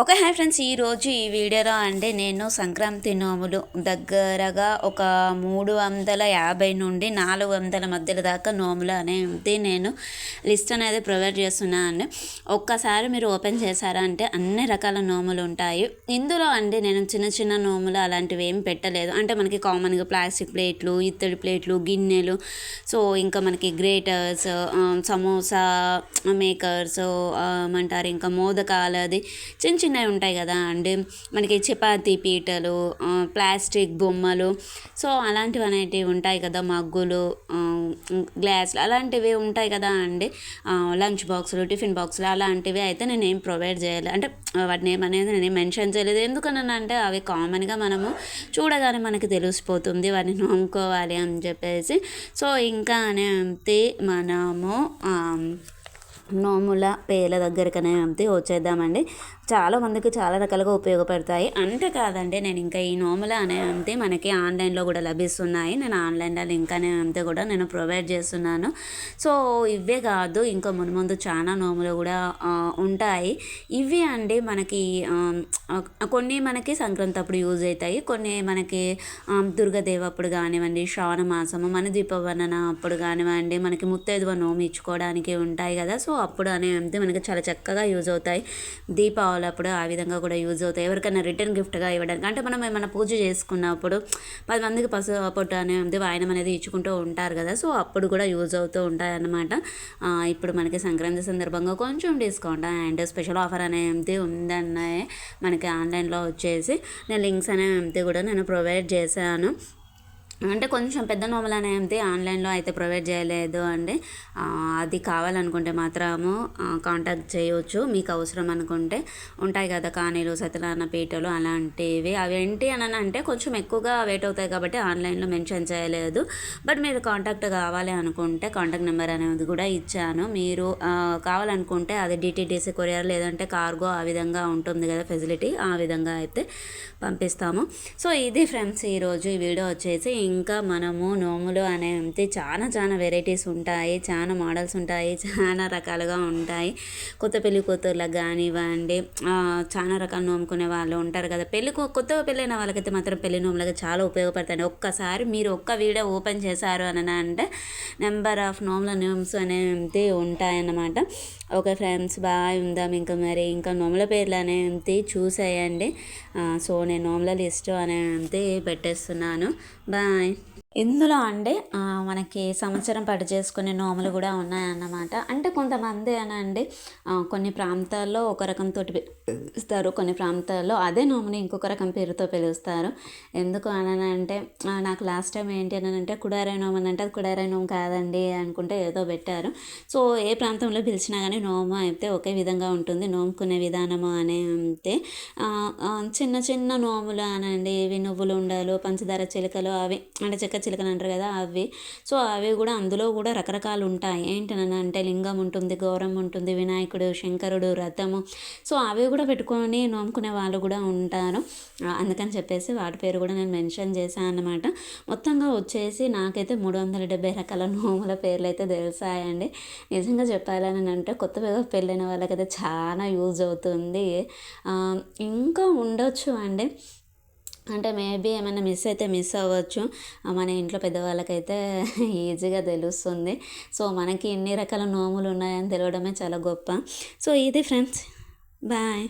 ఒక hi friends. ఈరోజు ఈ వీడియోలో అంటే నేను సంక్రాంతి నోములు దగ్గరగా ఒక మూడు వందల యాభై నుండి నాలుగు వందల మధ్యలో దాకా నోములు అనేది నేను లిస్ట్ అనేది ప్రొవైడ్ చేస్తున్నాను ఒక్కసారి మీరు ఓపెన్ చేశారా అంటే అన్ని రకాల నోములు ఉంటాయి. ఇందులో అంటే నేను చిన్న చిన్న నోములు అలాంటివి ఏం పెట్టలేదు. అంటే మనకి కామన్గా ప్లాస్టిక్ ప్లేట్లు ఇత్తడి ప్లేట్లు గిన్నెలు. సో ఇంకా మనకి గ్రేటర్స్ సమోసా మేకర్స్ ఏమంటారు ఇంకా మోదకాలది చిన్న చిన్నవి ఉంటాయి కదా. అండి మనకి చపాతీ పీటలు ప్లాస్టిక్ బొమ్మలు. సో అలాంటివి అనేటివి ఉంటాయి కదా. మగ్గులు గ్లాసులు అలాంటివి ఉంటాయి కదా. అండి లంచ్ బాక్సులు టిఫిన్ బాక్సులు అలాంటివి అయితే నేను ఏం ప్రొవైడ్ చేయాలి. అంటే వాటిని ఏమనేది నేను మెన్షన్ చేయలేదు. ఎందుకనంటే అవి కామన్గా మనము చూడగానే మనకి తెలిసిపోతుంది. వాటిని నమ్ముకోవాలి అని చెప్పేసి. సో ఇంకా అనేది మనము నోముల పేల దగ్గరకనే అంతే వచ్చేద్దామండి. చాలా మందికి చాలా రకాలుగా ఉపయోగపడతాయి. అంతే కాదండి నేను ఇంకా ఈ నోముల అనే అంతే మనకి ఆన్లైన్లో కూడా లభిస్తున్నాయి. నేను ఆన్లైన్లో లింక్ అనే అంతే కూడా నేను ప్రొవైడ్ చేస్తున్నాను. సో ఇవే కాదు ఇంకా మున్ముందు చాలా నోములు కూడా ఉంటాయి. ఇవి అండి మనకి కొన్ని మనకి సంక్రాంతి అప్పుడు యూజ్ అవుతాయి. కొన్ని మనకి దుర్గదేవి అప్పుడు కానివ్వండి శ్రావణ మాసము మన దీపవర్ణన అప్పుడు కానివ్వండి మనకి ముత్తైదువ నోము ఇచ్చుకోవడానికి ఉంటాయి కదా. సో అప్పుడు అనేది మనకి చాలా చక్కగా యూజ్ అవుతాయి. దీపావళి అప్పుడు ఆ విధంగా కూడా యూజ్ అవుతాయి. ఎవరికైనా రిటర్న్ గిఫ్ట్గా ఇవ్వడానికి అంటే మనం ఏమైనా పూజ చేసుకున్నప్పుడు పది మందికి పసు పొట్టు అనేది వాయనం అనేది ఇచ్చుకుంటూ ఉంటారు కదా. సో అప్పుడు కూడా యూజ్ అవుతూ ఉంటాయి అన్నమాట ఇప్పుడు మనకి సంక్రాంతి సందర్భంగా కొంచెం డిస్కౌంట్ అండ్ స్పెషల్ ఆఫర్ అనేది ఉందన్నాయి మనకి ఆన్లైన్లో వచ్చేసి. నేను లింక్స్ అనేది కూడా నేను ప్రొవైడ్ చేశాను. అంటే కొంచెం పెద్ద నోములు అనేది ఆన్లైన్లో అయితే ప్రొవైడ్ చేయలేదు అండి అది కావాలనుకుంటే మాత్రము కాంటాక్ట్ చేయవచ్చు మీకు అవసరం అనుకుంటే ఉంటాయి కదా కానీలు సత్యనారాయణ పీటలు అలాంటివి. అవి ఏంటి అని అంటే కొంచెం ఎక్కువగా వెయిట్ అవుతాయి కాబట్టి ఆన్లైన్లో మెన్షన్ చేయలేదు. బట్ మీరు కాంటాక్ట్ కావాలి అనుకుంటే కాంటాక్ట్ నెంబర్ అనేది కూడా ఇచ్చాను. మీరు కావాలనుకుంటే అది డిటీడీసీ కొరియర్ లేదంటే కార్గో ఆ విధంగా ఉంటుంది కదా ఫెసిలిటీ ఆ విధంగా అయితే పంపిస్తాము. సో ఇది ఫ్రెండ్స్ ఈరోజు ఈ వీడియో వచ్చేసి ఇంకా మనము నోములు అనే అంతే చాలా చాలా వెరైటీస్ ఉంటాయి చాలా మోడల్స్ ఉంటాయి చాలా రకాలుగా ఉంటాయి. కొత్త పెళ్ళి కూతుర్లకు కానివ్వండి చాలా రకాలు నోముకునే వాళ్ళు ఉంటారు కదా. పెళ్ళి కొత్తగా పెళ్ళైన వాళ్ళకైతే మాత్రం పెళ్ళి నోములకు చాలా ఉపయోగపడతాయి ఒక్కసారి మీరు ఒక్క వీడియో ఓపెన్ చేశారు అని అంటే నెంబర్ ఆఫ్ నోముల నోమ్స్ అనేవి ఉంటాయన్నమాట. ఓకే ఫ్రెండ్స్ బాయ్ ఉందాం ఇంకా మరి. ఇంకా నోముల పేర్లు అనేవి చూసేయండి. సో నేను నోముల లిస్ట్ అనేది పెట్టేస్తున్నాను. బాయ్. mãe. ఇందులో అంటే మనకి సంవత్సరం పట్టు చేసుకునే నోములు కూడా ఉన్నాయన్నమాట. అంటే కొంతమంది అనండి కొన్ని ప్రాంతాల్లో ఒక రకంతో పిలుస్తారు కొన్ని ప్రాంతాల్లో అదే నోముని ఇంకొక రకం పేరుతో పిలుస్తారు. ఎందుకు అంటే నాకు లాస్ట్ టైం ఏంటి అని అంటే నోము అని అంటే అది కుడారాయ నోము కాదండి అనుకుంటే ఏదో పెట్టారు. సో ఏ ప్రాంతంలో పిలిచినా కానీ నోము అయితే ఒకే విధంగా ఉంటుంది నోముకునే విధానము అనే అంతే. చిన్న చిన్న నోములు అనండి ఇవి నువ్వులు ఉండాలు పంచదార చిలుకలు అవి అంటే చెక్క చిలకలు అంటారు కదా అవి. సో అవి కూడా అందులో కూడా రకరకాలు ఉంటాయి. ఏంటనని అంటే లింగం ఉంటుంది గౌరవం ఉంటుంది వినాయకుడు శంకరుడు రథము. సో అవి కూడా పెట్టుకొని నోముకునే వాళ్ళు కూడా ఉంటారు. అందుకని చెప్పేసి వాటి పేరు కూడా నేను మెన్షన్ చేశాను అనమాట మొత్తంగా వచ్చేసి నాకైతే మూడు వందల డెబ్బై రకాల నోముల పేర్లు అయితే తెలిసాయండి. నిజంగా చెప్పాలని అంటే కొత్త పెళ్ళైన వాళ్ళకైతే చాలా యూజ్ అవుతుంది. ఇంకా ఉండొచ్చు అండి. అంటే మేబీ ఏమైనా మిస్ అయితే మిస్ అవ్వచ్చు. మన ఇంట్లో పెద్దవాళ్ళకైతే ఈజీగా తెలుస్తుంది. సో మనకి ఎన్ని రకాల నోములు ఉన్నాయని తెలియడమే చాలా గొప్ప. సో ఇది ఫ్రెండ్స్. బాయ్.